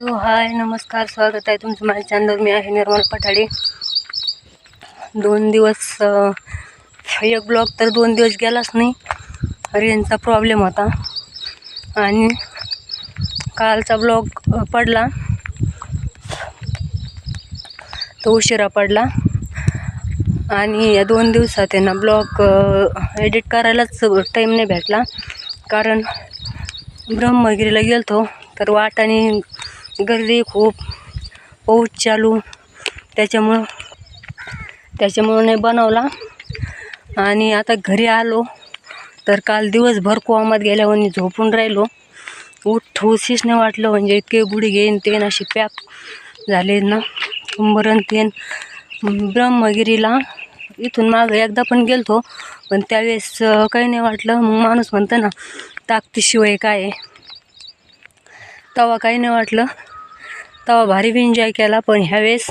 हाय नमस्कार स्वागत आहे तुमचं माझ्या चॅनलवर मी आहे निर्मल पठाडे. दोन दिवस एक ब्लॉग तर दोन दिवस गेलाच नाही. रेंजचा प्रॉब्लेम होता. आणि कालचा ब्लॉग पडला. तो उशिरा पडला. आणि या दोन दिवसात आहे ना ब्लॉग एडिट करायलाच टाईम नाही भेटला. कारण ब्रह्मगिरीला गेलतो. तर वाट आणि गर्दी खूप पाऊस चालू. त्याच्यामुळं त्याच्यामुळं नाही बनवला. आणि आता घरी आलो. तर काल दिवसभर कोमात गेल्यावर झोपून राहिलो. उठ उशीच नाही वाटलं. म्हणजे इतके गुढी घेईन तेन अशी पॅक झाले ना कुंभरण तेन ब्रह्मगिरीला. इथून मागं एकदा पण गेलतो पण त्यावेळेस काही नाही वाटलं. मग माणूस म्हणतं ना ताकदीशिवाय काय आहे? तेव्हा काही नाही वाटलं. तेव्हा भारी बी एन्जॉय केला पण ह्यावेळेस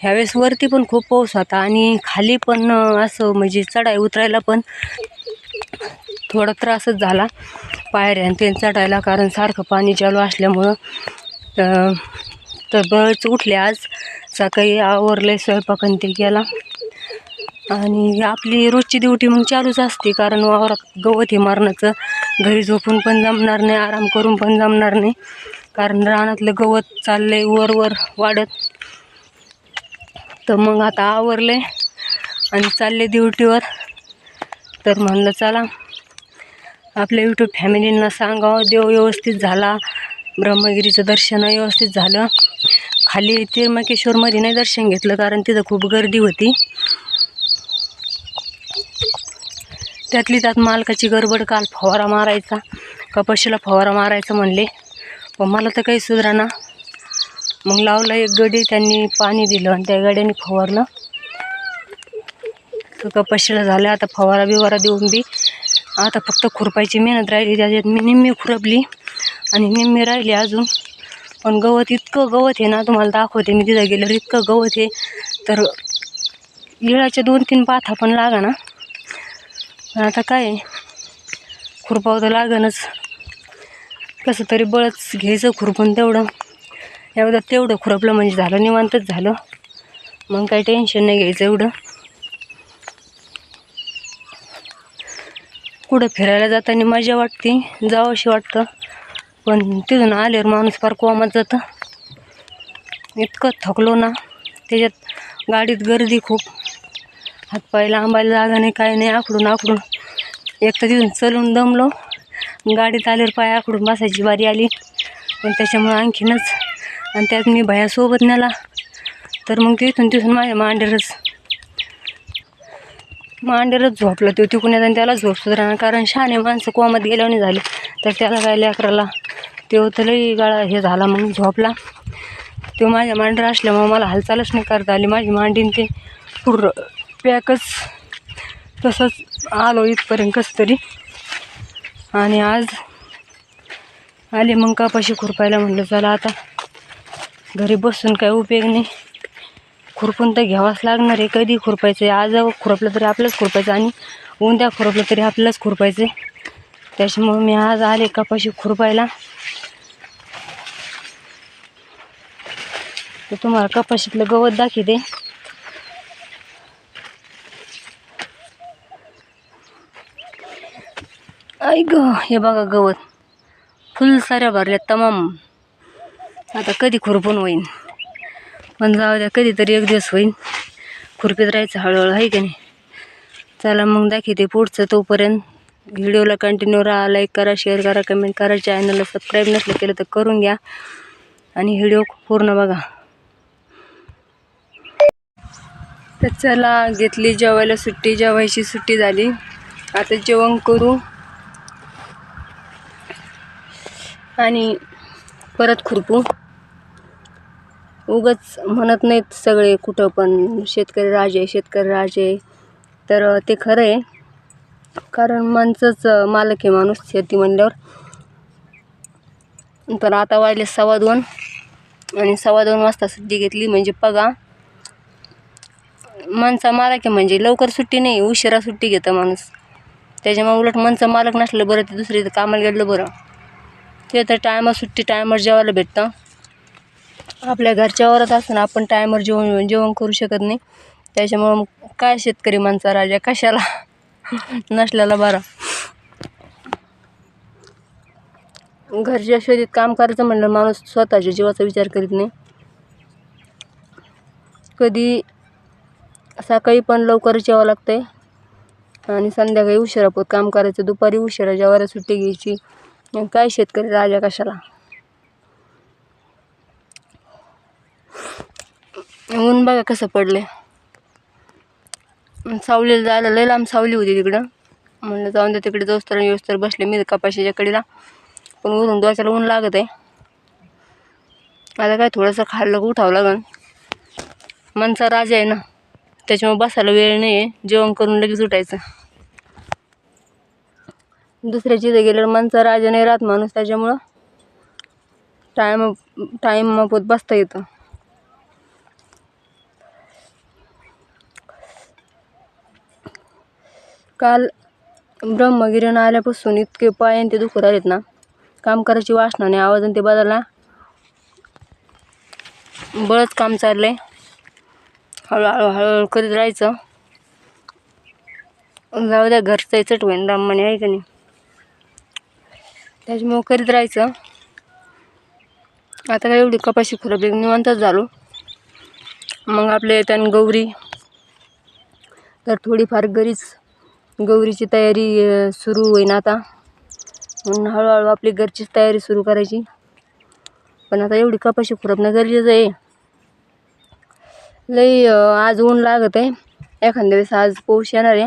ह्यावेळेस वरती पण खूप पाऊस होता आणि खाली पण असं म्हणजे चढाई उतरायला पण थोडा त्रासच झाला पायऱ्या ते चढायला कारण सारखं पाणी चालू असल्यामुळं तर बळच उठले आज. सकाळी आवरले स्वयंपाक आणि ते केला. आणि आपली रोजची ड्युटी मग चालूच असते कारण वावरात गवत हे मारण्याचं घरी झोपून पण जमणार नाही आराम करून पण जमणार नाही. कारण रानातलं गवत चाललंय वर वर वाढत. तर मग आता आवरले आणि चालले ड्युटीवर तर म्हणलं चला आपल्या यूट्यूब फॅमिलींना सांगावं. देव व्यवस्थित झाला. ब्रह्मगिरीचं दर्शन व्यवस्थित झालं. खाली तिरमकेश्वरमध्ये नाही दर्शन घेतलं कारण तिथं खूप गर्दी होती. त्यातली त्यात मालकाची गडबड काल फवारा मारायचा. कपाशीला फवारा मारायचं म्हणले. पण मला तर काही सुधारणा मग लावलं एक गडी त्यांनी पाणी दिलं आणि त्या गड्याने फवारलं. तर कपाशीला झालं. आता फवारा बिवारा देऊन बी. आता फक्त खुरपायची मेहनत राहिली. त्याच्यात मी निम्मी खुरपली आणि निम्मी राहिली अजून. पण गवत इतकं गवत आहे ना तुम्हाला दाखवते मी. तिथं गेल्यावर इतकं गवत आहे. तर इळाच्या दोन तीन पाथा पण लागा ना. पण आता काय खुरपाव खुरपावं तर लागणच कसं तरी बळच घ्यायचं खुरपून तेवढं. एवढं तेवढं खुरपलं म्हणजे झालं निवांतच झालं. मग काही टेन्शन नाही घ्यायचं एवढं. कुठं फिरायला जाताना मजा वाटते जावंशी वाटतं. पण तिथून आल्यावर माणूस फार कोमात जातं. इतकं थकलो ना त्याच्यात गाडीत गर्दी खूप. हातपाय लांबायला जागा नाही काय नाही आखडून आखडून. एक तर तिथून चलून दमलो. गाडीत आल्यावर पाय आखडून बसायची बारी आली. पण त्याच्यामुळं आणखीनच आणि त्यात मी भयासोबत नेला. तर मग तिथून तिथून माझ्या मांडेरच मांडेरच झोपला तो तिकून येत आणि त्याला झोप सुधारणार कारण शहाणे माणसं कोमात गेल्यावर नाही झाले. तर त्याला काय लेकराला तो तर लई गाळा हे झाला मग झोपला. तो माझ्या मांडीवर असल्यामुळे मला हालचालच नाही करता आली. माझी मांडीन ते पूर्ण पॅकच तसंच आलो इथपर्यंत कसं तरी आणि आज आले मग कापाशी खुरपायला म्हटलं चला आता घरी बसून काय उपयोग नाही. खुरपून तर घ्यावाच लागणार आहे. कधी खुरपायचं आहे आज खुरपलं तरी आपलंच खुरपायचं आणि उद्या खुरपलं तरी आपलंच खुरपायचं आहे त्याच्यामुळं मी आज आले कपाशी खुरपायला. तर तुम्हाला कपाशीतलं गवत दाखवते. ऐ ग हे बघा गवत. फुल साऱ्या भरल्या तमाम. आता कधी खुरपून होईन? पण जाऊ द्या कधीतरी एक दिवस होईन. खुरपीत राहायचं हळूहळू आहे की नाही? चला मग दाखवते पुढचं तोपर्यंत. व्हिडिओला कंटिन्यू राहा लाईक करा शेअर करा कमेंट करा. चॅनलला सबस्क्राईब नसलं केलं तर करून घ्या. आणि व्हिडिओ पूर्ण बघा. तर चला घेतली जेवायला सुट्टी जेवायची सुट्टी झाली. आता जेवण करू. आणि परत खुरपू. उगच म्हणत नाहीत सगळे कुठं पण शेतकरी राजे शेतकरी राजे. तर ते खरं आहे. कारण माणसंच मालक आहे माणूस शेती म्हणल्यावर. तर आता वाढले सव्वा दोन आणि सव्वा दोन वाजता सुट्टी घेतली म्हणजे बघा. माणसा मालक आहे म्हणजे लवकर सुट्टी नाही उशिरा सुट्टी घेतं माणूस. त्याच्यामुळे उलट माणसं मालक नसलं बरं ते दुसरी कामाला गेलं बरं. ते तर टायमा सुट्टी टायमावर जेवायला भेटतं. आपल्या घरच्या वरच असताना आपण टायमर जेवण जेवण करू शकत नाही. त्याच्यामुळं मग काय शेतकरी माणसा राजा? कशाला? नसल्याला बरा. घरच्या शोधीत काम करायचं म्हणलं माणूस स्वतःच्या जीवाचा विचार करीत नाही. कधी सकाळी पण लवकरच लागतं लागतंय. आणि संध्याकाळी उशिरा पोत काम करायचं. दुपारी उशिरा जेवायला सुट्टी घ्यायची. आणि काय शेतकरी राजा कशाला? ऊन बघा कसं पडले सावलीला जायला लय लांब सावली होती तिकडं. म्हणलं जाऊन दे तिकडे जाऊस तर येऊस तर बसले मी कपाशीच्या कडेला. पण वरून डोक्याला ऊन लागत आहे आता काय थोडंसं खाल्लं उठावं लागन. मनचा राजा आहे ना. त्याच्यामुळे बसायला वेळ नाही आहे जेवण करून लगेच उठायचं. दुसऱ्याची जिथे गेल्यावर माणसा राजा नाही राहत माणूस त्याच्यामुळं टाईम टाईम मापत बसता येतं. काल ब्रह्मगिरीनं आल्यापासून इतके पाय आणि ते दुखत आलेत ना. काम करायची वासना नाही आवाज ते बदलला. बळच काम चाललंय. हळूहळू हळूहळू करीत राहायचं. जाऊ द्या घरचं चटवेन होईन म्हणे आहे का नाही? त्याच्यामुळं करीत राहायचं. आता काय एवढी कपाशी खुरपली निवांतच झालो. मग आपल्या त्यानं गौरी. तर थोडीफार घरीच गौरीची तयारी सुरू होईन आता. म्हणून हळूहळू आपली घरचीच तयारी सुरू करायची. पण आता एवढी कपाशी खुरपणं गरजेचं आहे. लई आज ऊन लागत आहे एखाद्या वेळेस आज पाऊस येणार आहे.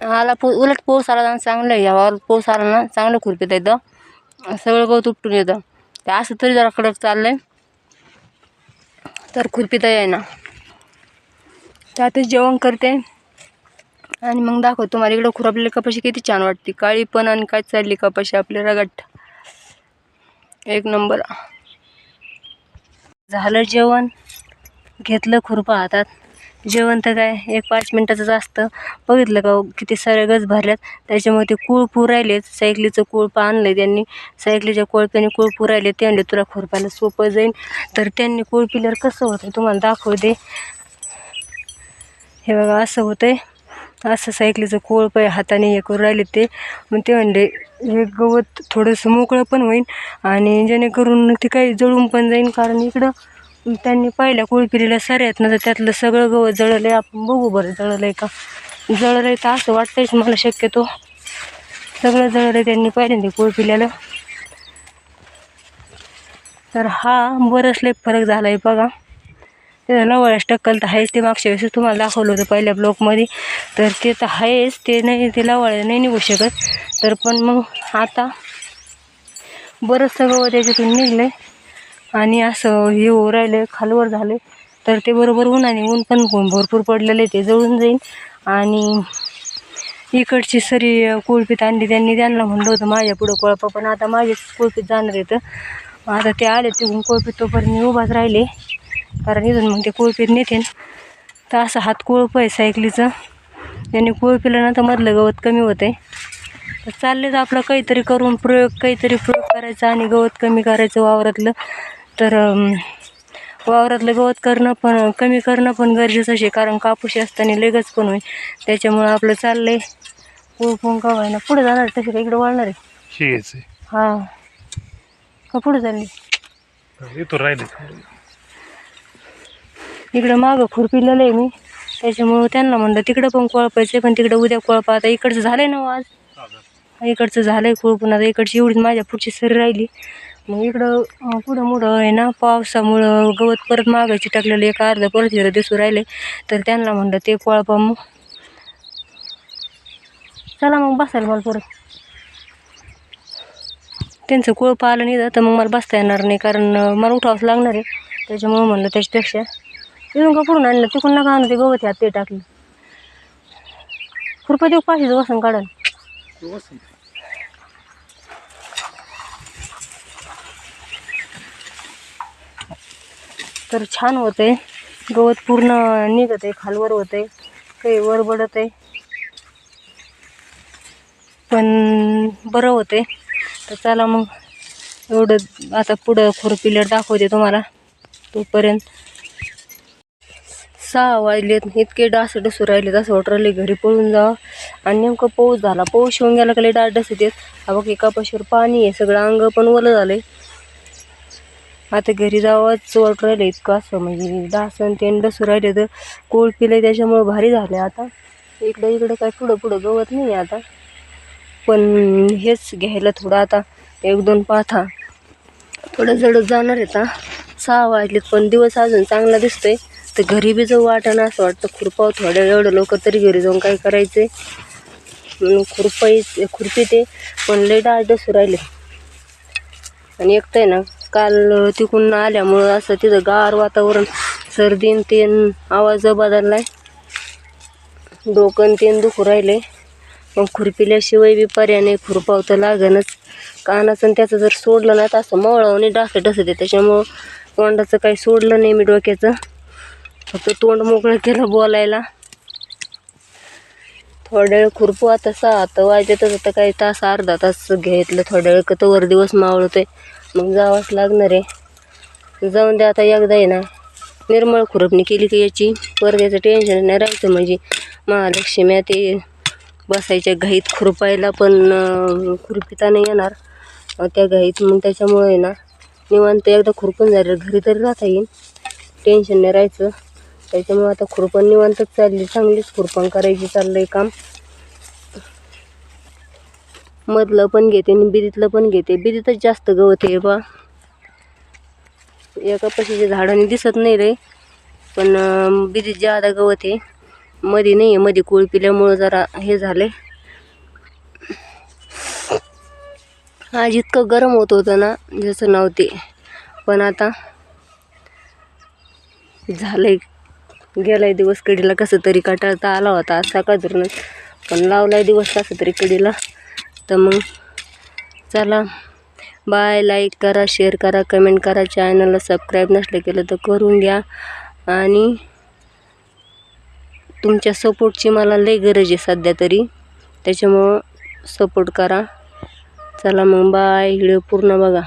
आला पो उलट पाऊस आला ना चांगलं आहे. यावर पाऊस आला ना चांगलं खुरपीत येतं. सगळं गवत उपटून येतं. ते असं तरी जरा कडक चाललंय. तर खुरपीत आहे ना. त्यातच जेवण करते. आणि मग दाखव तुम्हाला. इकडं खुरपलेली कपाशी किती छान वाटते. काळी पण आणि काय चालली कपाशी आपली रगट. एक नंबर. झालं जेवण. घेतलं खुरपा हातात. जेवण तर काय एक पाच मिनटाचंच असतं बघितलं का हो, किती सारे गज भरल्यात. त्याच्यामुळे ते कुळपू राहिलेत. सायकलीचं कुळपं आणलं त्यांनी. सायकलीच्या कोळप्याने कुळपू राहिले. ते आणले तुला खुरपायला सोपं जाईल तर त्यांनी कुळपिल्यावर कसं होतं तुम्हाला दाखवू दे. हे बघा असं होतंय. असं सायकलीचं कोळप आहे हाताने हे करून राहिले ते. मग ते म्हणले हे गवत थोडंसं मोकळं पण होईल आणि जेणेकरून ते काही जळून पण जाईल कारण इकडं त्यांनी पहिल्या कोळपिरीला सर येत ना तर त्यातलं सगळं गवत जळलं आहे आपण बघू बरं जळलं आहे का? जळलं आहे तर असं वाटतंयच मला शक्यतो. सगळं जळलं आहे त्यांनी पहिल्यांदा कोळपिल्याला तर हा बरंच लई फरक झाला आहे बघा. ते लवळ्याच टक्कल तर आहेच ते मागच्या वेळेस तुम्हाला दाखवलं होतं पहिल्या ब्लॉकमध्ये तर ते तर आहेच ते नाही ते लवळ्या नाही निघू शकत. तर पण मग आता बरंचसं गवत त्याच्यातून निघलं आहे आणि असं हे हो राहिलं खालवर झालं तर ते बरोबर उन्हाने ऊन पण भरपूर पडलेलं आहे ते जळून जाईल आणि इकडची सरी कोळपीत आणली त्यांनी त्यांना म्हणलं होतं माझ्या पुढं कोळपा पण आता माझेच कोळपीत जाणार येतं आता ते आले तिथून कोळपीत तोपर्यंत मी उभाच राहिले कारण इथून मग ते कोळपीत नेते तर असं हात कोळप आहे सायकलीचं. त्यांनी कोळपीला ना तर मधलं गवत कमी होतं आहे तर चाललेच आपलं काहीतरी करून प्रयोग काहीतरी प्रयोग करायचा आणि गवत कमी करायचं वावरातलं. तर वावरातलं गवत करणं पण कमी करणं पण गरजेचं आहे. कारण कापूस असताना लगेच पण होईल. त्याच्यामुळं आपलं चाललंय. कोळपून का व्हायना पुढे जाणार तशी का इकडे वळणार आहे? हां. का पुढे चालली? इकडं मागं खुरपिलेलं आहे मी. त्याच्यामुळं त्यांना म्हणलं तिकडं पण कोळपायचं पण तिकडं उद्या कोळपा. आता इकडचं झालं आहे ना हो आज. इकडचं झालं आहे कोळपून. आता इकडची एवढीच माझ्या पुढची सरी राहिली. मग इकडं पुढं मुढं आहे ना पावसामुळं गवत परत मागायची टाकलेलं एक अर्ध परत हिरं दिसू राहिले. तर त्यांना म्हणलं ते कोळपा मग. चला मग बसायला मला परत त्यांचं कोळपं आलं नाही तर मग मला बसता येणार नाही. कारण मला उठावंच लागणार आहे. त्याच्यामुळं म्हणलं त्याच्यापेक्षा. इथून का पुढून आणलं? तिकडून नका आणलं ते गवत यात ते टाकलं. खुरपा देऊ पाशीचं वसन काढाल तर छान होते. गवत पूर्ण निघत आहे खालवर होते काही वर बडत आहे. पण बरं होते. तर चला मग एवढं आता पुढं खुरपिलर दाखवते तुम्हाला. तोपर्यंत सहा वाजलेत. इतके डास डसू राहिले असं वाटू घरी पळून जावं. आणि नेमकं पाऊस झाला. पाऊस येऊन गेला का डास डस येतात हा बघ एका पाशीवर पाणी आहे. सगळं अंग पण ओलं आहे आता घरी जावंच वाटू राहिलं इतकं असं म्हणजे डास आणि ते डसू राहिले तर कोळ पिलं त्याच्यामुळं भारी झाले आता. इकडं इकडं काय पुढं पुढं गवत नाही आहे आता. पण हेच घ्यायला थोडं आता एक दोन पाथा थोडं जड जाणार आहे आता सहा वाजलेत पण दिवस अजून चांगला दिसतोय. तर घरी बी जाऊ वाटाणं असं वाटतं. खुरपाव थोड्या एवढं लवकर तरी घरी जाऊन काय करायचं म्हणून खुरपाई खुरपी ते. पण लय डाळ डसू राहिले आणि एकटं आहे ना काल तिकडून आल्यामुळं असं तिथं गार वातावरण सर्दीन तेन आवाज बदललाय. डोकं तेन दुखू राहिले मग खुरपिल्याशिवाय बी पर्याय नाही खुरपाव लागणच कानाचं आणि त्याचं जर सोडलं ना तर असं मवळावणे डाकं डसते त्याच्यामुळं तोंडाचं काही सोडलं नाही मी डोक्याचं. फक्त तोंड मोकळं केलं बोलायला. थोड्या वेळ खुरपू आता सहा सात वाजतच आता काही तास अर्धा तास घेतलं थोड्या वेळ तर वर दिवस मावळतोय. मग जावंच लागणार आहे. जाऊन दे आता एकदा आहे ना. निर्मळ खुरपणी केली की याची? परद्याचं टेन्शन नाही राहायचं म्हणजे. महालक्ष्म्या ते बसायच्या घाईत खुरपायला पण खुरपिता नाही येणार. त्या घाईत मग त्याच्यामुळे आहे ना निवांत एकदा खुरपून झालं घरी तरी राहता येईल टेन्शन नाही राहायचं. त्याच्यामुळे आता खुरपण निवांतच चालली. चांगलीच खुरपण करायची चाललं आहे काम. मधलं पण घेते आणि बिरीतलं पण घेते. बिरीतच जास्त गवत आहे बा. एका पशीच्या झाडाने दिसत नाही रे. पण बिरीत ज्यादा गवत आहे. मध्ये नाही आहे मध्ये कोळ पिल्यामुळं जरा हे झाले. आज इतकं गरम होत होतं ना जसं नव्हते पण आता झालंय. गेलाय दिवस कडीला कसं तरी काटाळता आला होता आज सकाळ धरूनच पण लावलाय दिवस कसं तरी कडीला. तर मग चला. बाय लाईक करा शेअर करा कमेंट करा. चॅनलला सबस्क्राईब नसलं केलं तर करून घ्या. आणि तुमच्या सपोर्टची मला लई गरज आहे सध्या तरी. त्याच्यामुळं सपोर्ट करा. चला मग बाय व्हिडिओ पूर्ण बघा.